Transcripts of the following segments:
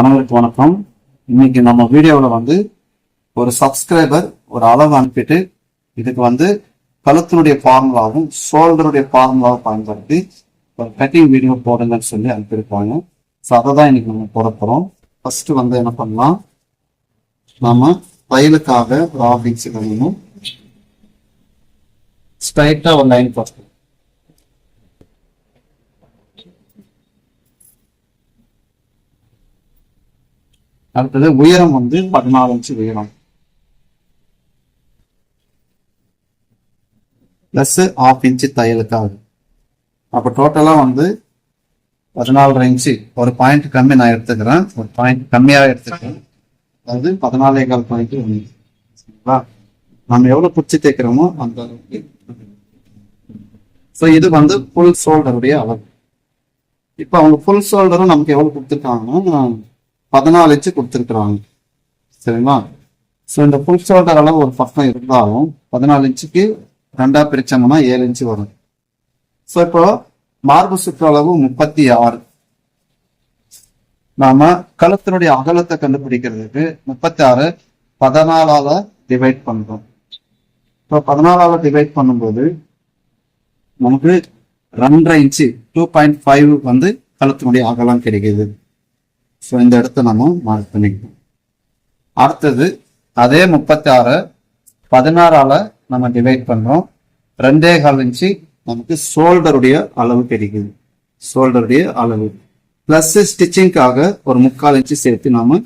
அனைவருக்கும் வணக்கம். இன்னைக்கு நம்ம வீடியோவில் வந்து ஒரு சப்ஸ்கிரைபர் ஒரு அளவு அனுப்பிட்டு இதுக்கு வந்து கழுத்தினுடைய ஃபார்முலாவும் ஷோல்டருடைய ஃபார்முலாவும் பயன்படுத்தி ஒரு கட்டிங் வீடியோ போடுங்கன்னு சொல்லி அனுப்பியிருப்பாங்க ஸோ அதை தான் இன்னைக்கு நம்ம போட போகிறோம் ஃபர்ஸ்ட் வந்து என்ன பண்ணலாம்? நம்ம தையலுக்காக ஒரு ஆஃப் ஸ்ட்ரைட்டாக ஒரு லைன் ஃபர்ஸ்ட் அடுத்தது உயரம் வந்து பதினாலு இன்ச்சு உயரம். பிளஸ் ஆஃப் இன்ச்சு தையலுக்காக. அப்போ டோட்டலா வந்து பதினாலரை இன்ச்சு ஒரு பாயிண்ட் கம்மி நான் எடுத்துக்கிறேன். ஒரு பாயிண்ட் கம்மியாக எடுத்துக்கிறேன். அதாவது பதினாலே கால் பாயிண்ட் ஒன்று. சரிங்களா? நம்ம எவ்வளவு பிடிச்சி தேய்க்கிறோமோ அந்த அளவுக்கு. ஸோ இது வந்து ஃபுல் ஷோல்டருடைய அளவு. இப்போ அவங்க ஃபுல் ஷோல்டரும் நமக்கு எவ்வளவு கொடுத்துருக்காங்கன்னா பதினாலு இன்ச்சு கொடுத்துருக்குறாங்க. சரிங்களா? ஸோ இந்த ஃபுல் ஷோல்டர் அளவு ஒரு பக்கம் இருந்தாலும் பதினாலு இன்ச்சுக்கு ரெண்டாக பிரித்தோம்னா ஏழு இன்ச்சு வரும். ஸோ இப்போ மார்பு சுற்றளவு முப்பத்தி ஆறு. நாம கழுத்தினுடைய அகலத்தை கண்டுபிடிக்கிறதுக்கு முப்பத்தி ஆறு பதினாலால டிவைட் பண்றோம். இப்போ பதினாலால டிவைட் பண்ணும்போது நமக்கு ரெண்டரை இன்ச்சு டூ பாயிண்ட் ஃபைவ் வந்து கழுத்தினுடைய அகலம் கிடைக்குது. ஸோ இந்த இடத்த நம்ம மார்க் பண்ணிக்கணும். அடுத்தது அதே முப்பத்தி ஆறு பதினாறால நம்ம டிவைட் பண்ணுறோம் ரெண்டே கால் இன்ச்சு நமக்கு ஷோல்டருடைய அளவு கிடைக்குது ஷோல்டருடைய அளவு. ப்ளஸ் ஸ்டிச்சிங்காக ஒரு முக்கால் இன்ச்சு சேர்த்து நாம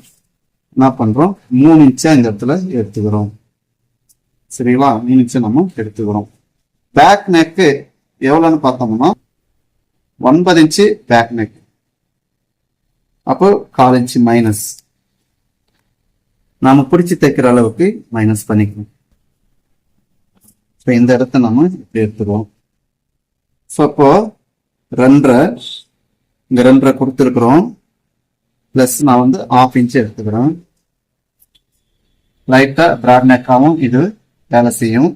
என்ன பண்றோம்? மூணு இன்ச்சா இந்த இடத்துல எடுத்துக்கிறோம். சரிங்களா? மூணு இன்ச்சை நம்ம எடுத்துக்கிறோம். பேக் நெக்கு எவ்வளோன்னு பார்த்தோம்னா ஒன்பது இன்ச்சு பேக் நெக் அப்போ கால் இன்ச்சு மைனஸ் நாம பிடிச்சி தைக்கிற அளவுக்கு மைனஸ் பண்ணிக்கணும். இப்போ இந்த இடத்த நம்ம இப்படி எடுத்துருவோம். ஸோ அப்போ ரெண்டரை இங்க ரெண்டரை கொடுத்துருக்குறோம். ப்ளஸ் நான் வந்து ஆஃப் இன்ச் எடுத்துக்கிறேன். லைட்டா பிராட் நெக்காவும் இது வேலை செய்யும்.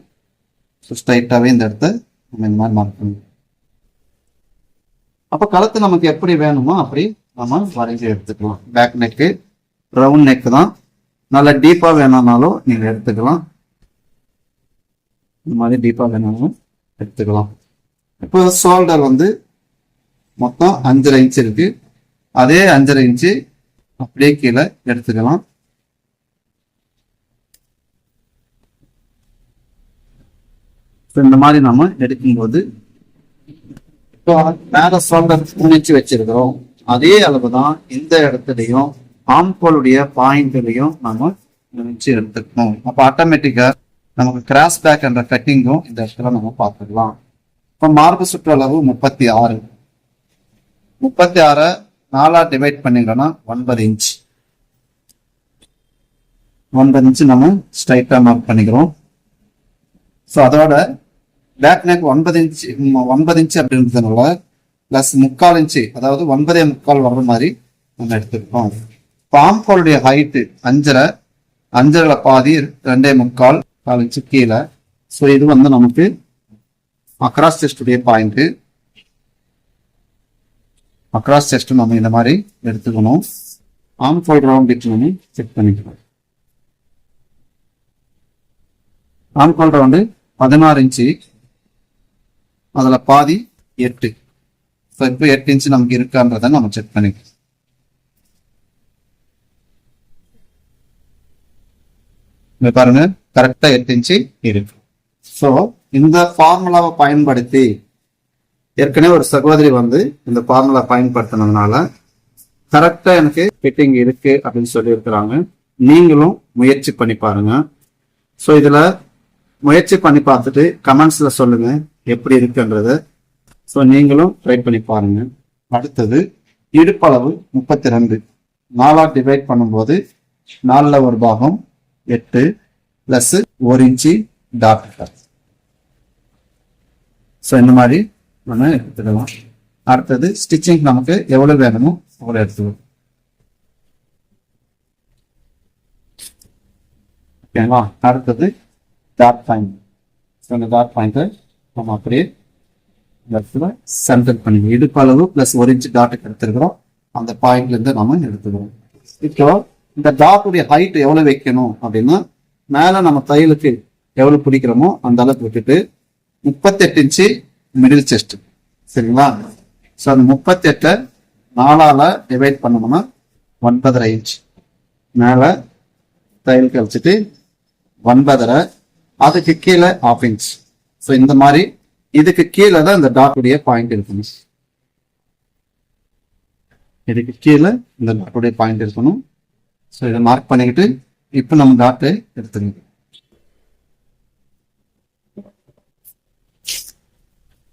ஸோ ஸ்ட்ரைட்டாகவே இந்த இடத்த நம்ம இந்த மாதிரி மார்க் பண்ணுவோம் அப்போ களத்து நமக்கு எப்படி வேணுமோ அப்படி நம்ம வரைஞ்சி எடுத்துக்கலாம். பேக் நெக்கு ரவுண்ட் நெக் தான். நல்லா டீப்பாக வேணும்னாலும் நீங்கள் எடுத்துக்கலாம். இந்த மாதிரி டீப்பாக வேணாலும் எடுத்துக்கலாம். இப்போ ஷோல்டர் வந்து மொத்தம் அஞ்சரை இன்ச் இருக்கு. அதே அஞ்சரை இன்ச்சு அப்படியே கீழே எடுத்துக்கலாம். இந்த மாதிரி நம்ம எடுக்கும்போது இப்போ மேல ஷோல்டர் துணிச்சு வச்சிருக்கிறோம். அதே அளவு தான் இந்த இடத்துலையும் ஆம்கோளுடைய பாயிண்ட்லையும் நம்ம நினைச்சு எடுத்துக்கணும். அப்போ ஆட்டோமேட்டிக்காக நமக்கு கிராஸ் பேக் என்ற கட்டிங்கும் இந்த இடத்துல நம்ம பார்த்துக்கலாம். இப்போ மார்பு சுற்றளவு முப்பத்தி ஆறு. முப்பத்தி ஆறை நாலா டிவைட் பண்ணிங்கன்னா ஒன்பது இன்ச் ஒன்பது இன்ச் நம்ம ஸ்ட்ரைட்டாக மார்க் பண்ணிக்கிறோம். ஸோ அதோட பேக் நெக் ஒன்பது இன்ச் ஒன்பது இன்ச்சு அப்படின்றதுனால பிளஸ் முக்கால் இன்ச்சு அதாவது ஒன்பதே முக்கால் வர்ற மாதிரி நம்ம எடுத்துருக்கோம். பாம்கோளுடைய ஹைட்டு அஞ்சரை அஞ்சரை பாதி ரெண்டே முக்கால் கால் இன்ச்சு கீழே. ஸோ இது வந்து நமக்கு அக்ராஸ் செஸ்டுடைய பாயிண்ட் அக்ராஸ் செஸ்ட் நம்ம இந்த மாதிரி எடுத்துக்கணும். ஆம் ஃபோல் ரவுண்ட் நம்ம செக் பண்ணிக்கணும் ஆம் ஃபோல் ரவுண்டு பதினாறு இன்ச்சு அதில் பாதி எட்டு. ஸோ இப்போ எட்டு இன்ச்சு நமக்கு இருக்கான்றதை நம்ம செக் பண்ணிக்கலாம். இங்க பாருங்க கரெக்டா எட்டு இன்ச்சு இருக்கு. ஸோ இந்த ஃபார்முலாவை பயன்படுத்தி ஏற்கனவே ஒரு சகோதரி வந்து இந்த ஃபார்முலா பயன்படுத்தினதுனால கரெக்டா எனக்கு ஃபிட்டிங் இருக்கு அப்படின்னு சொல்லி இருக்கிறாங்க நீங்களும் முயற்சி பண்ணி பாருங்க. ஸோ இதுல முயற்சி பண்ணி பார்த்துட்டு கமெண்ட்ஸ்ல சொல்லுங்க எப்படி இருக்குன்றத. ஸோ நீங்களும் ட்ரை பண்ணி பாருங்க. அடுத்தது இடுப்பளவு முப்பத்தி ரெண்டு நாலாக டிவைட் பண்ணும்போது நாலில் ஒரு பாகம் எட்டு ப்ளஸ் ஒரு இன்ச்சு டாட் ஸோ இந்த மாதிரி நம்ம எடுத்துக்கலாம். அடுத்தது ஸ்டிச்சிங் நமக்கு எவ்வளவு வேணுமோ அவ்வளோ எடுத்துக்கலாம். ஓகேங்களா அடுத்தது டார்க் பாயிண்ட் ஸோ இந்த டார்க் பாயிண்ட்டை நம்ம அப்படியே இந்த இடத்துல சென்டர் பண்ணி இடுப்பளவு பிளஸ் ஒரு இன்ச் டாட்டுக்கு எடுத்துருக்கிறோம். அந்த பாயிண்ட்ல இருந்து நம்ம எடுத்துக்கிறோம். இப்போ இந்த டாட்டுடைய ஹைட் எவ்வளவு வைக்கணும் அப்படின்னா மேல நம்ம தையலுக்கு எவ்வளவு பிடிக்கிறோமோ அந்த அளவுக்கு விட்டுட்டு முப்பத்தெட்டு இன்ச்சு மிடில் செஸ்ட் சரிங்களா? ஸோ அந்த முப்பத்தெட்டை நாலால டிவைட் பண்ணணும்னா ஒன்பதரை இன்ச் மேல தையல் கழிச்சிட்டு ஒன்பதரை அதுக்கு கீழே ஆஃப் இன்ச் ஸோ இந்த மாதிரி இதுக்கு கீழே தான் இந்த டாட்டுடைய பாயிண்ட் இருக்கணும். இதுக்கு கீழே இந்த டாட்டுடைய பாயிண்ட் இருக்கணும். ஸோ இதை மார்க் பண்ணிக்கிட்டு இப்போ நம்ம டாட்டை எடுத்துக்கணும்.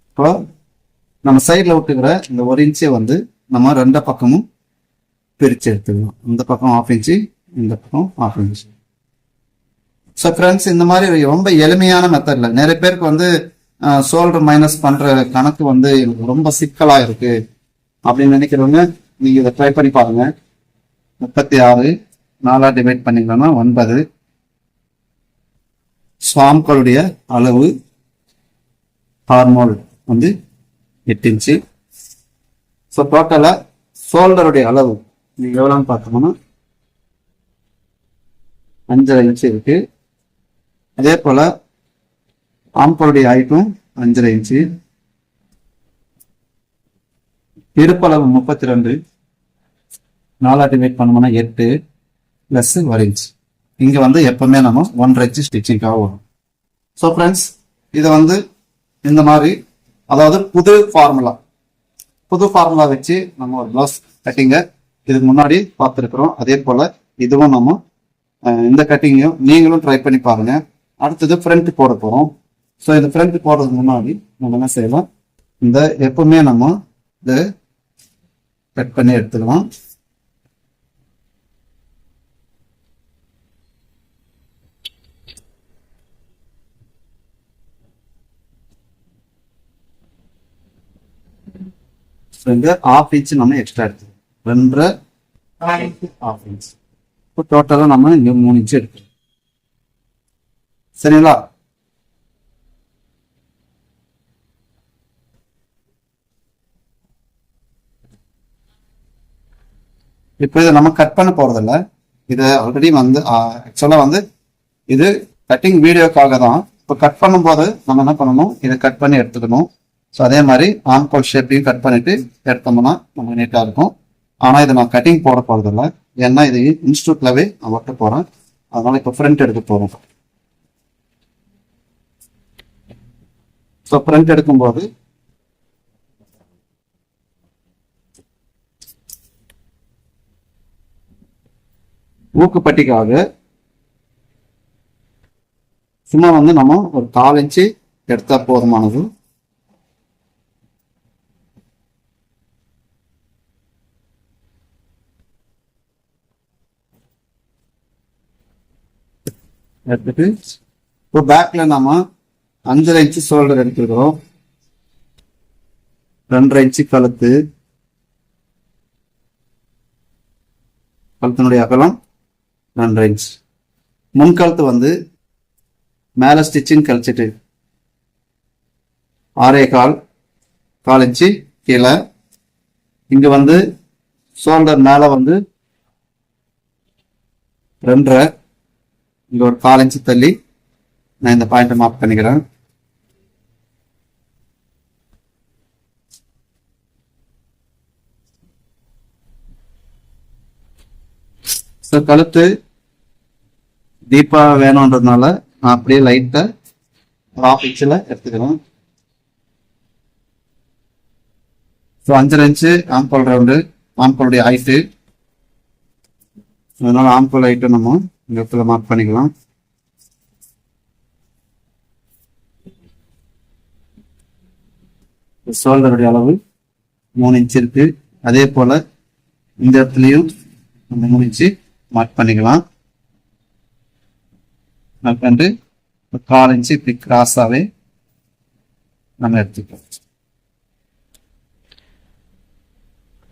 இப்போ நம்ம சைடில் விட்டுக்கிற இந்த ஒரு இன்ச்சை வந்து நம்ம ரெண்டு பக்கமும் பிரித்து எடுத்துக்கலாம் இந்த பக்கம் ஆஃப் இன்ச்சு இந்த பக்கம் ஆஃப் இன்ச்சு ஸோ ஃப்ரெண்ட்ஸ் இந்த மாதிரி ரொம்ப எளிமையான மெத்தடில் நிறைய பேருக்கு வந்து சோல்டர் மைனஸ் பண்ற கணக்கு வந்து எனக்கு ரொம்ப சிக்கலா இருக்கு அப்படின்னு நினைக்கிறவங்க நீங்க இதை ட்ரை பண்ணி பாருங்க. முப்பத்தி ஆறு நாலா டிவைட் பண்ணிக்கலாம்னா ஒன்பது. ஸ்வாம்களுடைய அளவு ஹார்மோல் வந்து எட்டு இன்ச்சு ஸோ டோட்டலாக சோல்டருடைய அளவு நீங்கள் எவ்வளோன்னு பார்த்தோம்னா அஞ்சரை இன்ச்சு இருக்குது அதே போல் ஆம்பருடைய ஹைட்டும் அஞ்சரை இன்ச்சு. இருப்பளவு முப்பத்தி ரெண்டு நாலாட்டி வெயிட் பண்ணோம்னா எட்டு ப்ளஸ் ஒரு இன்ச் இங்கே வந்து எப்பவுமே நம்ம ஒன்றரை இன்ச்சு ஸ்டிச்சிங்காக வரும். ஸோ ஃப்ரெண்ட்ஸ் இதை வந்து இந்த மாதிரி அதாவது புது ஃபார்முலா புது ஃபார்முலா வச்சு நம்ம ஒரு ப்ளவுஸ் கட்டிங்க இதுக்கு முன்னாடி பார்த்துருக்குறோம். அதே போல் இதுவும் நம்ம இந்த கட்டிங்கையும் நீங்களும் ட்ரை பண்ணி பாருங்கள் அடுத்தது ஃப்ரண்ட் போட போகிறோம் ஸோ இந்த ஃப்ரண்ட் போடுறதுக்கு முன்னாடி நம்ம என்ன செய்யலாம்? இந்த எப்பவுமே நம்ம இது கட் பண்ணி எடுத்துக்கலாம். இங்க ஆஃப் இன்ச் நம்ம எக்ஸ்ட்ரா எடுத்துக்கலாம். ரெண்டரை ஆஃப் இன்ச் இப்போ டோட்டலாக நம்ம இங்க மூணு இன்ச் எடுக்கணும் சரிங்களா? இப்போ இதை நம்ம கட் பண்ண போறதில்ல. இதை ஆல்ரெடி வந்து ஆக்சுவலாக வந்து இது கட்டிங் வீடியோக்காக தான் இப்போ கட் பண்ணும்போது நம்ம என்ன பண்ணணும்? இதை கட் பண்ணி எடுத்துக்கணும். ஸோ அதே மாதிரி ஆம்கோல் ஷேப்பையும் கட் பண்ணிட்டு எடுத்தோம்னா நமக்கு நீட்டாக இருக்கும். ஆனால் இதை நான் கட்டிங் போட போகிறதில்ல ஏன்னா இது இன்ஸ்டியூட்லவே நான் ஒட்ட போகிறேன் அதனால் இப்போ ஃப்ரண்ட் எடுக்க போகிறோம் ஸோ ஃப்ரண்ட் எடுக்கும்போது ஊக்குப்பட்டிக்காக சும்மா வந்து நம்ம ஒரு கால் இன்ச்சு எடுத்தா போதுமானது. எடுத்துட்டு இப்போ பேக்ல நாம அஞ்சரை இன்ச்சு ஷோல்டர் எடுத்துருக்கிறோம். ரெண்டரை இன்ச்சு கழுத்து. கழுத்தினுடைய அகலம் ரெண்டரை ரைன்ஸ் முன்காலத்து வந்து மேலே ஸ்டிச்சிங் கழிச்சிட்டு ஆறே கால் கால் இன்ச்சு கீழே. இங்க வந்து ஷோல்டர் மேலே வந்து ரெண்டரை இங்க ஒரு கால் இன்ச்சு தள்ளி நான் இந்த பாயிண்ட்டை மாப் பண்ணிக்கிறேன். ஸோ கழுத்து தீபா வேணுன்றதுனால நான் அப்படியே லைட்டா ஆஃப் இன்ச்சில் எடுத்துக்கிறேன். ஸோ அஞ்சரை இன்ச்சு ஆம்பல் ரவுண்டு ஆம்பளுடைய ஹைட்டு அதனால ஆம்பல் ஹைட்டு நம்ம இந்த இடத்துல மார்க் பண்ணிக்கலாம். ஷோல்டருடைய அளவு மூணு இன்ச் இருக்கு. அதே போல இந்த இடத்துலையும் நம்ம மூணு இன்ச்சு மார்க் பண்ணிக்கலாம். மார்க் பண்ணிட்டு ஒரு கால் இன்ச்சு இப்படி கிராஸாவே நம்ம எடுத்துக்கலாம்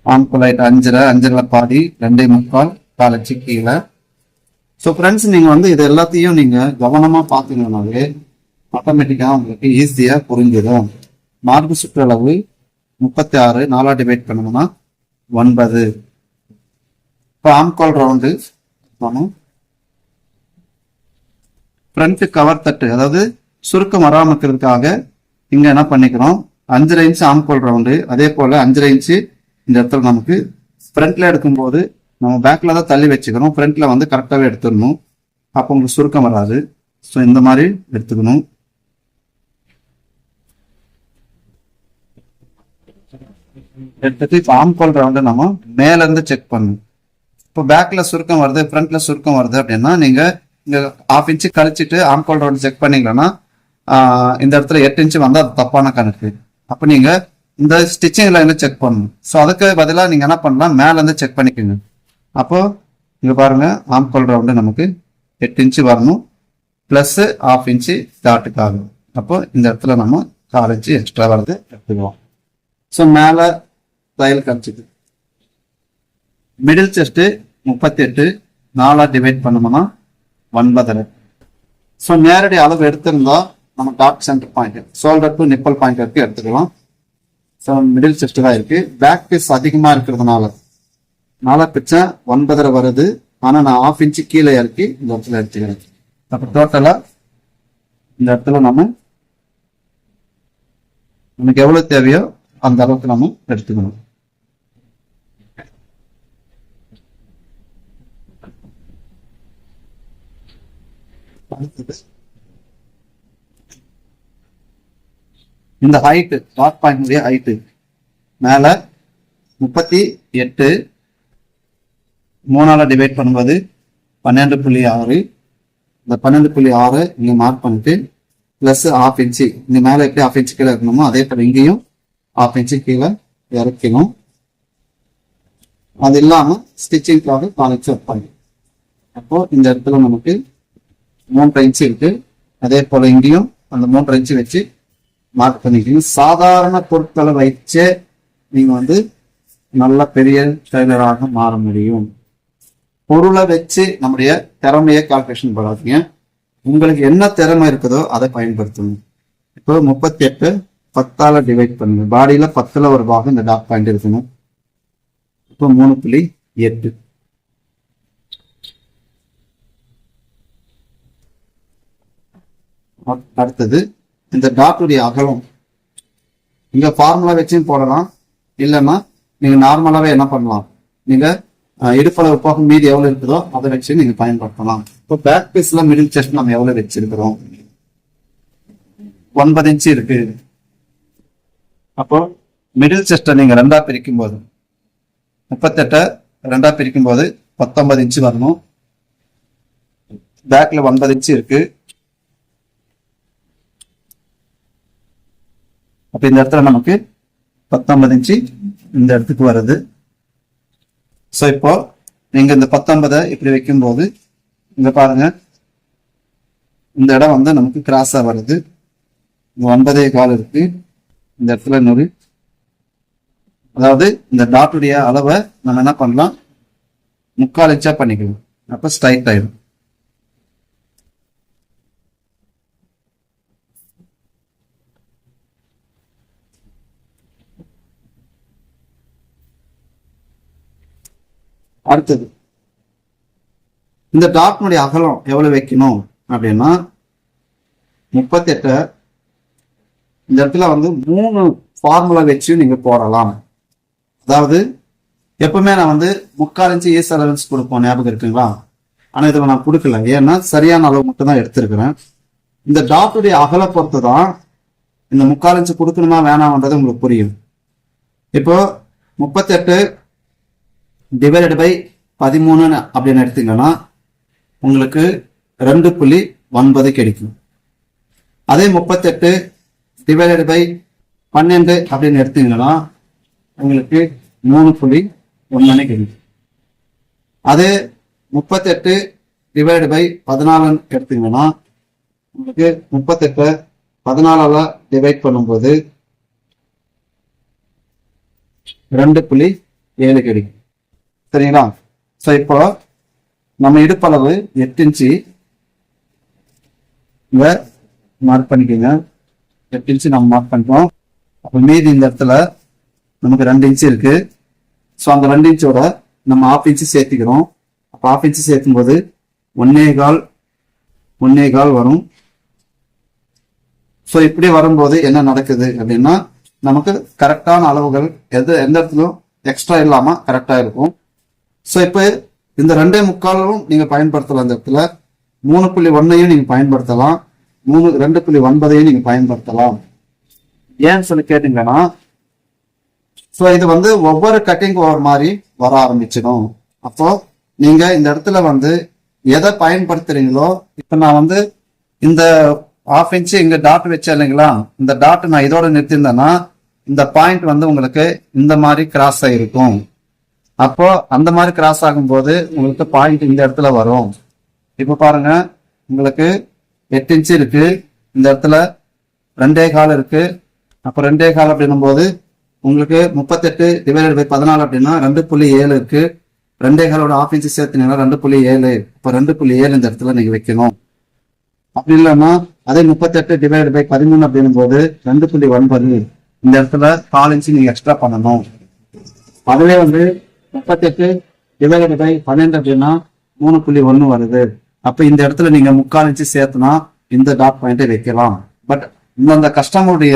ஆம்பல் ஹைட் அஞ்சரை அஞ்சரை பாதி ரெண்டே முக்கால் கால் இன்ச்சு கீழே. ஸோ ஃப்ரெண்ட்ஸ் நீங்கள் வந்து இது எல்லாத்தையும் நீங்கள் கவனமாக பார்த்தீங்கன்னாவே ஆட்டோமேட்டிக்காக உங்களுக்கு ஈஸியாக புரிஞ்சிடும். மார்பு சுற்றளவு முப்பத்தி ஆறு நாலா டிவைட் பண்ணணும்னா ஒன்பது. இப்போ ஆம்கால் ரவுண்டு நம்ம ஃப்ரண்ட் கவர் தட்டு அதாவது சுருக்கம் வராமல் இருக்கிறதுக்காக இங்கே என்ன பண்ணிக்கிறோம்? அஞ்சரை இன்ச்சு ஆம்கோல் ரவுண்டு அதே போல் அஞ்சரை இன்ச்சு இந்த இடத்துல நமக்கு ஃப்ரண்ட்ல எடுக்கும்போது நம்ம பேக்கில் தான் தள்ளி வச்சுக்கிறோம் ஃப்ரண்ட்ல வந்து கரெக்டாகவே எடுத்துடணும். அப்போ உங்களுக்கு சுருக்கம் வராது. ஸோ இந்த மாதிரி எடுத்துக்கணும். எடுத்துட்டு இப்போ ஆம்கோல் ரவுண்டு நம்ம மேலேருந்து செக் பண்ணணும். இப்போ பேக்கில் சுருக்கம் வருது ஃப்ரண்ட்டில் சுருக்கம் வருது அப்படின்னா நீங்கள் இந்த ஹாஃப் இன்ச்சு கழிச்சிட்டு ஆம்கோல் ரவுண்ட் செக் பண்ணீங்கன்னா இந்த இடத்துல எட்டு இன்ச்சு வந்தால் அது தப்பான கணக்கு. அப்போ நீங்கள் இந்த ஸ்டிச்சிங் லைனில் செக் பண்ணணும். ஸோ அதுக்கு பதிலாக நீங்கள் என்ன பண்ணலாம்? மேலேருந்து செக் பண்ணிக்கோங்க. அப்போது இங்கே பாருங்கள் ஆம்கோல் ரவுண்டு நமக்கு எட்டு இன்ச்சு வரணும். ப்ளஸ்ஸு ஹாஃப் இன்ச்சு டாட்டுக்கு ஆகும் அப்போ இந்த இடத்துல நம்ம கால் இன்ச்சு எக்ஸ்ட்ரா வரது எடுத்துக்குவோம். ஸோ மேலே தையல் கிடச்சிது மிடில் செஸ்ட்டு முப்பத்தி எட்டு டிவைட் பண்ணோம்னா ஒன்பதரை ஸோ நேரடி அளவு எடுத்திருந்தா நம்ம top center point shoulder to nipple point வரைக்கும் எடுத்துக்கலாம். ஸோ மிடில் செஸ்ட் தான் இருக்கு. பேக் பீஸ் அதிகமா இருக்கிறதுனால நாலா பிச்சை ஒன்பதரை வருது. ஆனா நான் ஆஃப் இன்ச்சு கீழே இறக்கி இந்த இடத்துல எடுத்துக்கிறேன். அப்போ டோட்டலா இந்த இடத்துல நம்ம நமக்கு எவ்வளவு தேவையோ அந்த அளவுக்கு நம்ம எடுத்துக்கணும் அடுத்தது இந்த ஹைட்டு டாட் பாயிண்ட் ஹைட்டு மேல முப்பத்தி எட்டு மூணால டிவைட் பண்ணும்போது பன்னெண்டு புள்ளி ஆறு. இந்த பன்னெண்டு புள்ளி ஆறு இங்க மார்க் பண்ணிட்டு பிளஸ் ஹாஃப் இன்ச்சு இந்த மேல எப்படி ஹாஃப் இன்ச்சு கீழே இருக்கணுமோ அதே போல இங்கேயும் ஹாஃப் இன்ச்சு கீழே இறக்கணும். அது இல்லாம ஸ்டிச்சிங்காக காலேஜ் வைப்பாங்க அப்போ இந்த இடத்துல நமக்கு மூன்று இன்ச்சு இருக்கு. அதே போல இங்கேயும் அந்த மூன்றரை இன்ச்சு வச்சு மார்க் பண்ணிக்கணும் சாதாரண பொருட்களை வச்சே நீங்க வந்து நல்ல பெரிய டெய்லராக மாற முடியும். பொருளை வச்சு நம்முடைய திறமையை கால்குலேஷன் பண்ணாதீங்க. உங்களுக்கு என்ன திறமை இருக்குதோ அதை பயன்படுத்தணும் இப்போ முப்பத்தி எட்டு பத்தால டிவைட் பண்ணுங்க. பாடியில பத்துல ஒரு பாகம் இந்த டாக் பாயிண்ட் இருக்கணும். இப்போ மூணு புள்ளி எட்டு. அடுத்தது இந்த டாட்டுடைய அகலம். நீங்க ஃபார்முலா வச்சும் போடலாம். இல்லைன்னா நீங்க நார்மலாவே என்ன பண்ணலாம்? நீங்க இடுப்பளவு போக மீதி எவ்வளவு இருக்குதோ அதை வச்சு நீங்க பயன்படுத்தலாம். இப்போ பேக் பீஸ்ல மிடில் செஸ்ட் நம்ம எவ்வளவு வச்சிருக்கிறோம்? ஒன்பது இன்ச்சு இருக்கு. அப்போ மிடில் செஸ்ட்டை நீங்க ரெண்டா பிரிக்கும் போது முப்பத்தெட்டை ரெண்டா பிரிக்கும் போது பத்தொன்பது இன்ச்சு வரணும். பேக்ல ஒன்பது இன்ச்சு இருக்கு. அப்ப இந்த இடத்துல நமக்கு பத்தொன்பது இன்ச்சு இந்த இடத்துக்கு வருது. ஸோ இப்போ நீங்க இந்த பத்தொன்பதை இப்படி வைக்கும்போது இங்க பாருங்க. இந்த இடம் வந்து நமக்கு கிராஸா வருது. ஒன்பதே கால் இருக்கு. இந்த இடத்துல இன்னொரு அதாவது இந்த டாட்டுடைய அளவை நம்ம என்ன பண்ணலாம்? முக்கால் இன்ச்சா பண்ணிக்கலாம். அப்ப ஸ்ட்ரைட் ஆயிடும் அடுத்தது இந்த டாட்னுடைய அகலம் எவ்வளவு வைக்கணும் அப்படின்னா முப்பத்தெட்டை இந்த இடத்துல வந்து மூணு ஃபார்முலா வச்சு நீங்க போடலாம். அதாவது எப்பவுமே நான் வந்து முக்கால் இன்ச்சு ஏஸ் அலவன்ஸ் கொடுப்போம் ஞாபகம் இருக்குங்களா? ஆனா இதுல நான் கொடுக்கல. ஏன்னா சரியான அளவு மட்டும் தான் எடுத்திருக்கிறேன். இந்த டாட்டுடைய அகல பொறுத்து தான் இந்த முக்கால் இன்ச்சு கொடுக்கணுமா வேணாம்ன்றது உங்களுக்கு புரியும். இப்போ முப்பத்தெட்டு டிவைடட் பை பதிமூணுன்னு அப்படின்னு எடுத்தீங்கன்னா உங்களுக்கு ரெண்டு புள்ளி ஒன்பது கிடைக்கும். அதே முப்பத்தெட்டு டிவைடட் பை பன்னெண்டு அப்படின்னு எடுத்தீங்கன்னா உங்களுக்கு மூணு புள்ளி ஒன்னு கிடைக்கும். அதே முப்பத்தெட்டு டிவைடு பை பதினாலுன்னு எடுத்தீங்கன்னா உங்களுக்கு முப்பத்தெட்டு பதினாலால் டிவைட் பண்ணும்போது ரெண்டு புள்ளி ஏழு கிடைக்கும். சரிங்களா ஸோ இப்போ நம்ம இடுப்பளவு எட்டு இன்ச்சு இங்க மார்க் பண்ணிக்கோங்க. எட்டு இன்ச்சு நம்ம மார்க் பண்ணிட்டோம். அப்போ மீதி இந்த இடத்துல நமக்கு ரெண்டு இன்ச்சு இருக்கு. ஸோ அந்த ரெண்டு இன்ச்சோட நம்ம ஆஃப் இன்ச்சு சேர்த்திக்கிறோம். அப்போ ஆஃப் இன்ச்சு சேர்த்தும் போது ஒன்னே கால் ஒன்னே கால் வரும். ஸோ இப்படி வரும்போது என்ன நடக்குது அப்படின்னா நமக்கு கரெக்டான அளவுகள் எது எந்த இடத்துலையும் எக்ஸ்ட்ரா இல்லாம கரெக்டா இருக்கும். ஸோ இப்போ இந்த ரெண்டே முக்காலும் நீங்கள் பயன்படுத்தலாம் இந்த இடத்துல. மூணு புள்ளி ஒன்னையும் நீங்கள் பயன்படுத்தலாம். மூணு ரெண்டு புள்ளி ஒன்பதையும் நீங்கள் பயன்படுத்தலாம். ஏன்னு சொல்லி கேட்டீங்கன்னா ஸோ இது வந்து ஒவ்வொரு கட்டிங் ஓவர் மாதிரி வர ஆரம்பிச்சிடும். அப்போ நீங்க இந்த இடத்துல வந்து எதை பயன்படுத்துறீங்களோ இப்போ நான் வந்து இந்த ஆஃப் இன்ச்சு இங்க டாட் வச்சேன் இல்லைங்களா? இந்த டாட் நான் இதோட நிறுத்தியிருந்தேன்னா இந்த பாயிண்ட் வந்து உங்களுக்கு இந்த மாதிரி கிராஸ் ஆகிருக்கும் அப்போ அந்த மாதிரி கிராஸ் ஆகும்போது உங்களுக்கு பாயிண்ட் இந்த இடத்துல வரும். இப்போ பாருங்க உங்களுக்கு எட்டு இன்ச்சு இருக்கு. இந்த இடத்துல ரெண்டே கால் இருக்கு. அப்போ ரெண்டே கால் அப்படின்னும் போது உங்களுக்கு முப்பத்தெட்டு டிவைடட் பை பதினாலு அப்படின்னா ரெண்டு புள்ளி ஏழு இருக்கு. ரெண்டே காலோட ஆஃப் இன்ச்சு சேர்த்தீங்கன்னா ரெண்டு புள்ளி ஏழு. இப்போ ரெண்டு புள்ளி ஏழு இந்த இடத்துல நீங்க வைக்கணும். அப்படி இல்லைன்னா அதே முப்பத்தெட்டு டிவைடட் பை பதிமூணு அப்படின்னும் போது ரெண்டு புள்ளி ஒன்பது இந்த இடத்துல கால் இன்ச்சு நீங்க எக்ஸ்ட்ரா பண்ணணும். அதுவே வந்து முப்பத்தெட்டு டிவைடட் பை பன்னெண்டு அப்படின்னா மூணு புள்ளி ஒன்று வருது. அப்போ இந்த இடத்துல நீங்க முக்கால் இன்ச்சு சேர்த்துனா இந்த டாட் பாயிண்டை வைக்கலாம். பட் இந்தந்த கஸ்டமருடைய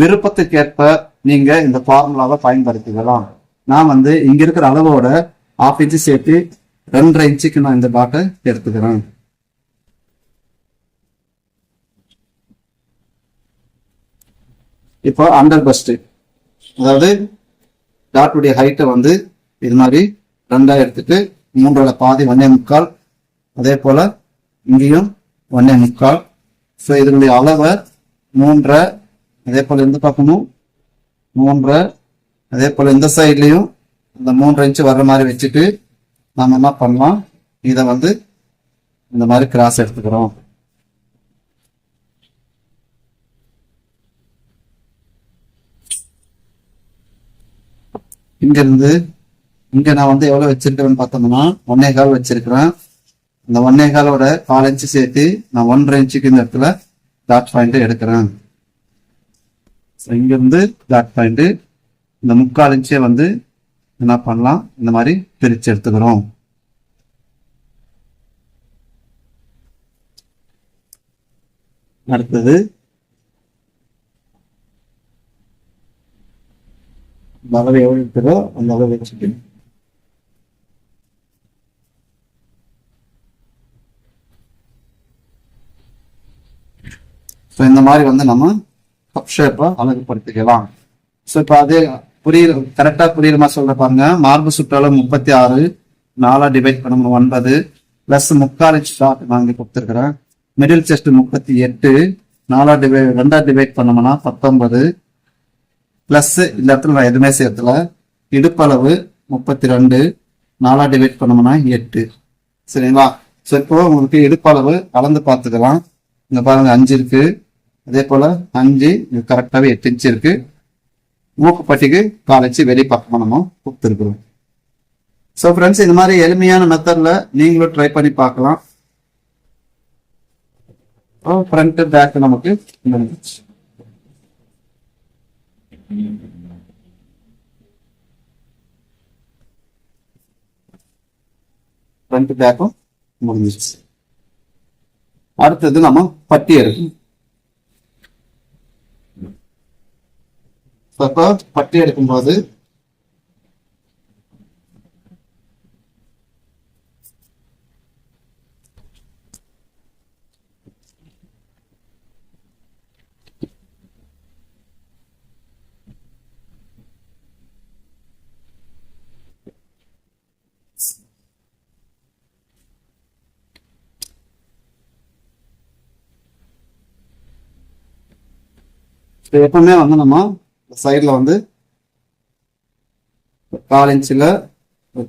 விருப்பத்துக்கேற்ப நீங்க இந்த ஃபார்முலாவை பயன்படுத்திக்கலாம். நான் வந்து இங்க இருக்கிற அளவோட ஆஃப் இன்ச்சு சேர்த்து ரெண்டரை இன்ச்சுக்கு நான் இந்த டாட்டை எடுத்துக்கிறேன். இப்போ அண்டர் பஸ்ட் அதாவது டாட்டுடைய ஹைட்டை வந்து இது மாதிரி ரெண்டா எடுத்துட்டு மூன்றோட பாதி ஒன்னே முக்கால் அதே போல இங்கேயும் ஒன்னே முக்கால். ஸோ இதனுடைய அளவை மூன்றரை அதே போல எந்த பக்கமும் மூன்றரை அதே போல இந்த சைட்லயும் இந்த மூன்று இன்ச்சு வர்ற மாதிரி வச்சுட்டு நாம என்ன பண்ணலாம்? இதை வந்து இந்த மாதிரி கிராஸ் எடுத்துக்கிறோம். இங்கிருந்து இங்க நான் வந்து எவ்வளவு வச்சிருக்கிறேன்னு பார்த்தோம்னா ஒன்னே கால் வச்சிருக்கிறேன். இந்த ஒன்னே காலோட கால் இன்ச்சு சேர்த்து நான் ஒன்றரை இன்ச்சுக்கு இந்த இடத்துல டாட் பாயிண்ட் எடுக்கிறேன். So, இங்க இருந்து டாட் பாயிண்ட் இந்த முக்கால் இன்ச்சே வந்து என்ன பண்ணலாம்? இந்த மாதிரி பிரிச்சு எடுத்துக்கிறோம். அடுத்தது இந்த அளவு இருக்கிறதோ அந்த அளவு வச்சுக்கணும். ஸோ இந்த மாதிரி வந்து நம்ம கப் ஷேப்பை அழகுபடுத்திக்கலாம். ஸோ இப்போ அதே புரியுது கரெக்டாக புரியுற மாதிரி சொல்ற பாருங்க. மார்பு சுற்றளவு முப்பத்தி ஆறு நாலா டிவைட் பண்ணணும் ஒன்பது பிளஸ் முக்கால் இன்ச் ஷார்ட் நான் இங்கே கொடுத்துருக்குறேன். மிடில் செஸ்ட் முப்பத்தி எட்டு நாலா டிவைட் ரெண்டா டிவைட் பண்ணோம்னா பத்தொன்பது பிளஸ் இந்த இடத்துல நான் எதுவுமே சேர்த்துல இடுப்பளவு முப்பத்தி ரெண்டு நாலா டிவைட் பண்ணோம்னா எட்டு. சரிங்களா? ஸோ இப்போ உங்களுக்கு இடுப்பளவு அளந்து பார்த்துக்கலாம். இந்த பாருங்க அஞ்சு இருக்கு. அதே போல அஞ்சு கரெக்டாகவே எட்டு இன்ச்சு இருக்கு. மூக்குப்பட்டிக்கு காலைச்சு வெளி பக்கமாக நம்ம? கொடுத்துருக்குறோம். ஸோ ஃப்ரெண்ட்ஸ் இந்த மாதிரி எளிமையான மெத்தடில் நீங்களும் ட்ரை பண்ணி பார்க்கலாம். Oh, ஃப்ரண்ட் பேக் நமக்கு ஃப்ரண்ட் பேக்கும் முடிஞ்சிருச்சு. அடுத்தது நம்ம பட்டி எடுக்கணும் So, பட்டி எடுக்கும்போது எப்பவுமே வந்து நம்ம சைடில் வந்து கால் இன்ச்சில்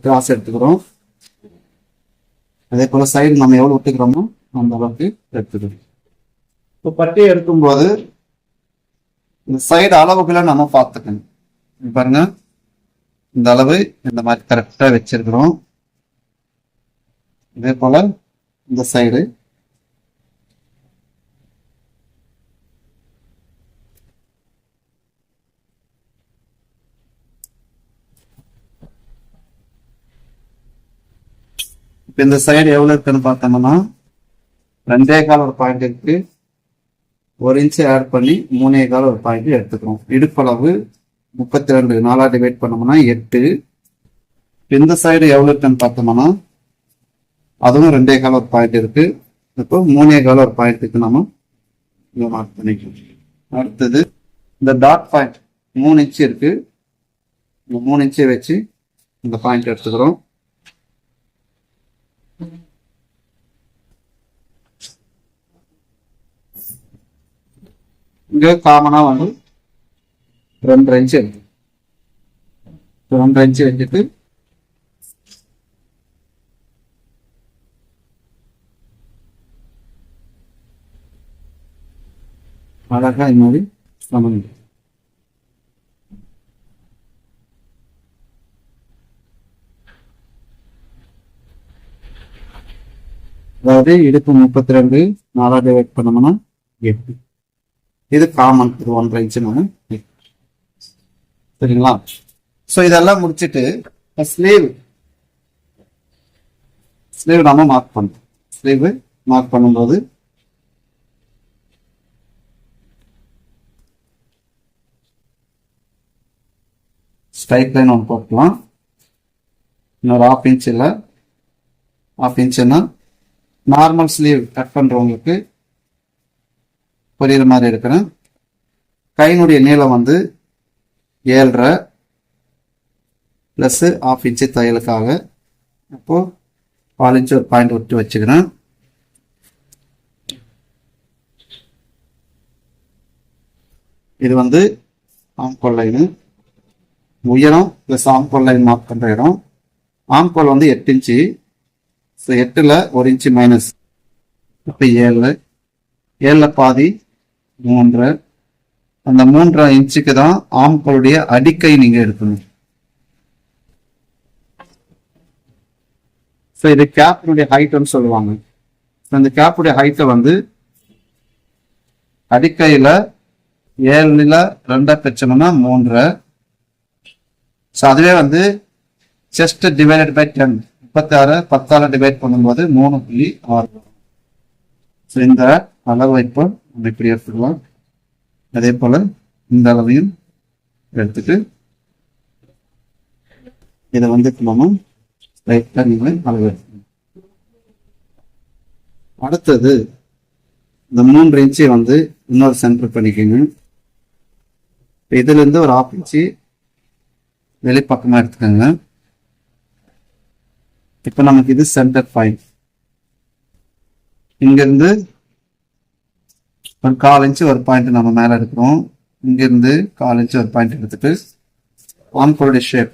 கிராஸ் எடுத்துக்கிறோம். அதே போல் சைடு நம்ம எவ்வளோ விட்டுக்கிறோமோ அந்த அளவுக்கு எடுத்துக்கிறோம். இப்போ பட்டி எடுக்கும்போது இந்த சைடு அளவுகளை நம்ம பார்த்துக்கணும். பாருங்க. இந்த அளவு இந்த மாதிரி கரெக்டாக வச்சிருக்கிறோம். இதே போல இந்த சைடு இப்போ இந்த சைடு எவ்வளோ இருக்குன்னு பார்த்தோம்னா ரெண்டே கால் ஒரு பாயிண்ட் இருக்கு. ஒரு இன்ச்சு ஆட் பண்ணி மூணே கால் ஒரு பாயிண்ட் எடுத்துக்கிறோம். இடுப்பளவு முப்பத்தி ரெண்டு நாலா டிவைட் பண்ணோம்னா எட்டு. இந்த சைடு எவ்வளோ இருக்குன்னு பார்த்தோம்னா அதுவும் ரெண்டே கால் ஒரு பாயிண்ட் இருக்கு. இப்போ மூணே கால் ஒரு பாயிண்ட்டுக்கு நம்ம இங்க மார்க் பண்ணிக்கலாம் அடுத்தது இந்த டாட் பாயிண்ட் மூணு இன்ச்சு இருக்கு. இந்த மூணு இன்ச்சை வச்சு இந்த பாயிண்ட் எடுத்துக்கிறோம். இங்க காமனா வந்து ரெண்டு இன்ச்சு இருக்கு ரெண்டு இன்ச்சு வச்சுட்டு அழகா இந்த மாதிரி சமன் அதாவது இடுப்பு முப்பத்தி ரெண்டு நாலா டிவைட் பண்ணோம்னா எட்டு. இது காமன் இது ஒன்றரை இன்ச்சு நான் சரிங்களா? ஸோ இதெல்லாம் முடிச்சுட்டு ஸ்லீவ் ஸ்லீவ் நாம மார்க் பண்ணோம் ஸ்லீவ் மார்க் பண்ணும்போது ஸ்ட்ரைட் லைன் ஒன்று போட்டுக்கலாம். இன்னொரு ஆஃப் இன்ச் இல்லை. ஆஃப் இன்ச்சுன்னா நார்மல் ஸ்லீவ் கட் பண்ணுறவங்களுக்கு புரியுற மாதிரி இருக்கிறேன். கையினுடைய நீளம் வந்து ஏழரை ப்ளஸ்ஸு ஆஃப் இன்ச்சு தையலுக்காக அப்போது பால் இன்ச்சு ஒரு பாயிண்ட் விட்டு வச்சுக்கிறேன். இது வந்து ஆம்கோல் லைனு உயரம் ப்ளஸ் ஆம்கோல் லைன் மார்க் பண்ணுற இடம். ஆம்கோல் வந்து எட்டு இன்ச்சு ஸோ எட்டில் ஒரு இன்ச்சு மைனஸ் இப்போ ஏழு. ஏழில் பாதி மூன்று. அந்த மூன்றரை இன்ச்சுக்கு தான் ஆம்பளுடைய அடிக்கை நீங்கள் எடுக்கணும். ஸோ இது கேப்பினுடைய ஹைட்னு சொல்லுவாங்க. ஸோ இந்த கேப்புடைய ஹைட்டை வந்து அடிக்கையில் ஏழுல ரெண்டா பிரிச்சோம்னா மூன்றரை ஸோ அதுவே வந்து செஸ்ட் டிவைடட் பை டென் முப்பத்தாறு பத்தால டிவைட் பண்ணும்போது மூணு புள்ளி ஆறு. ஸோ இந்த அளவைப்பு நம்ம இப்படி எடுத்துக்கலாம். அதே போல இந்த அளவையும் எடுத்துட்டு இதை வந்து இப்போ நம்ம லைட்டாக நீங்கள் அளவு எடுத்துக்கணும் அடுத்தது இந்த மூன்று இன்ச்சை வந்து இன்னொரு சென்டர் பண்ணிக்கோங்க. இதுலேருந்து இதுல இருந்து ஒரு ஆஃப் இன்ச்சு வெளிப்பக்கமாக எடுத்துக்கோங்க. இப்ப நமக்கு இது சென்டர் பாயிண்ட் இங்கிருந்து ஒரு கால் இன்ச்சு ஒரு பாயிண்ட் நம்ம மேல எடுக்கிறோம். இங்கிருந்து கால் இன்ச்சு ஒரு பாயிண்ட் எடுத்துட்டு ஆம்கோளுடைய ஷேப்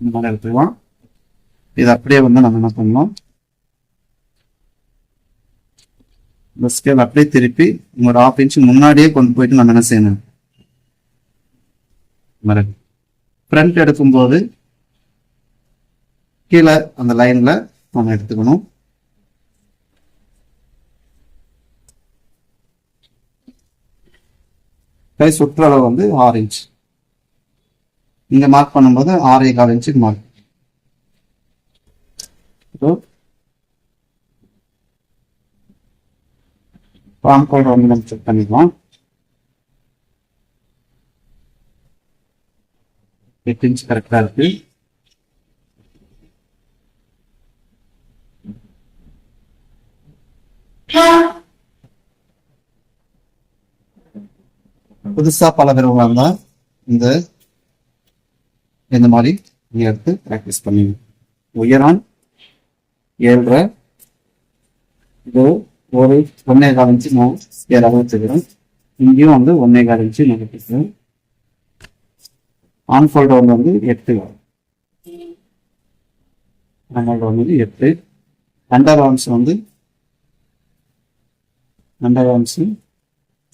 இந்த மாதிரி எடுத்துக்கலாம். இது அப்படியே வந்து நம்ம என்ன பண்ணலாம்? இந்த ஸ்கேல் அப்படியே திருப்பி உங்களோட ஆஃப் இன்ச் முன்னாடியே கொண்டு போயிட்டு நம்ம என்ன செய்யணும்? ஃப்ரண்ட் எடுக்கும்போது கீழே அந்த லைன்ல நம்ம எடுத்துக்கணும். கை சுற்றளவு வந்து ஆறு இன்ச் இங்க மார்க் பண்ணும்போது ஆறே கால் இன்ச்சுக்கு மார்க் பாம் கோட் வந்து நம்ம செக் பண்ணிக்கலாம் எட்டு இன்ச் கரெக்டா இருக்கு. புதுசா பல பேர் இருந்தா இந்த இந்த மாதிரி நீ எடுத்து ப்ராக்டிஸ் பண்ணுங்க உயரம் ஏழ்ற இது ஒரு ஒன்னே கால் இன்ச்சு நான் ஸ்கேர் வச்சுக்கிறேன் இங்கேயும் வந்து ஒன்னே கால் இன்ச்சு நான் வச்சுக்கிறேன் ஆன் ஃபோல்டர் வந்து எட்டு. நம்மளோட வந்து எட்டு. அண்டர் ஆர்ம்ஸ் வந்து அண்டர் ஆர்ம்ஸ்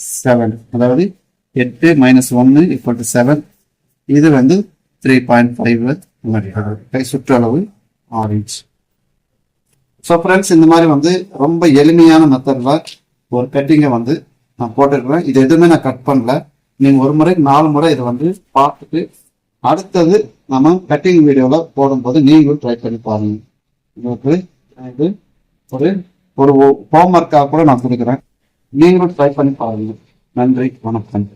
செவன் அதாவது எட்டு மைனஸ் ஒன்று ஈக்குவல் டு செவன் இது வந்து த்ரீ பாயிண்ட் ஃபைவ் கை சுற்றளவு ஆரஞ்சு ஸோ ஃப்ரெண்ட்ஸ் இந்த மாதிரி வந்து ரொம்ப எளிமையான மெத்தடில் ஒரு கட்டிங்கை வந்து நான் போட்டுருக்குறேன். இது எதுவுமே நான் கட் பண்ணல. நீங்கள் ஒரு முறை நாலு முறை இதை வந்து பார்த்துட்டு அடுத்தது நம்ம கட்டிங் வீடியோவில் போடும்போது நீங்களும் ட்ரை பண்ணி பாருங்க. உங்களுக்கு இது ஒரு ஒரு ஹோம்ஒர்க்காக கூட நான் கொடுக்குறேன். நீங்களும் ட்ரை பண்ணி பாருங்க. நன்றி வணக்கம்.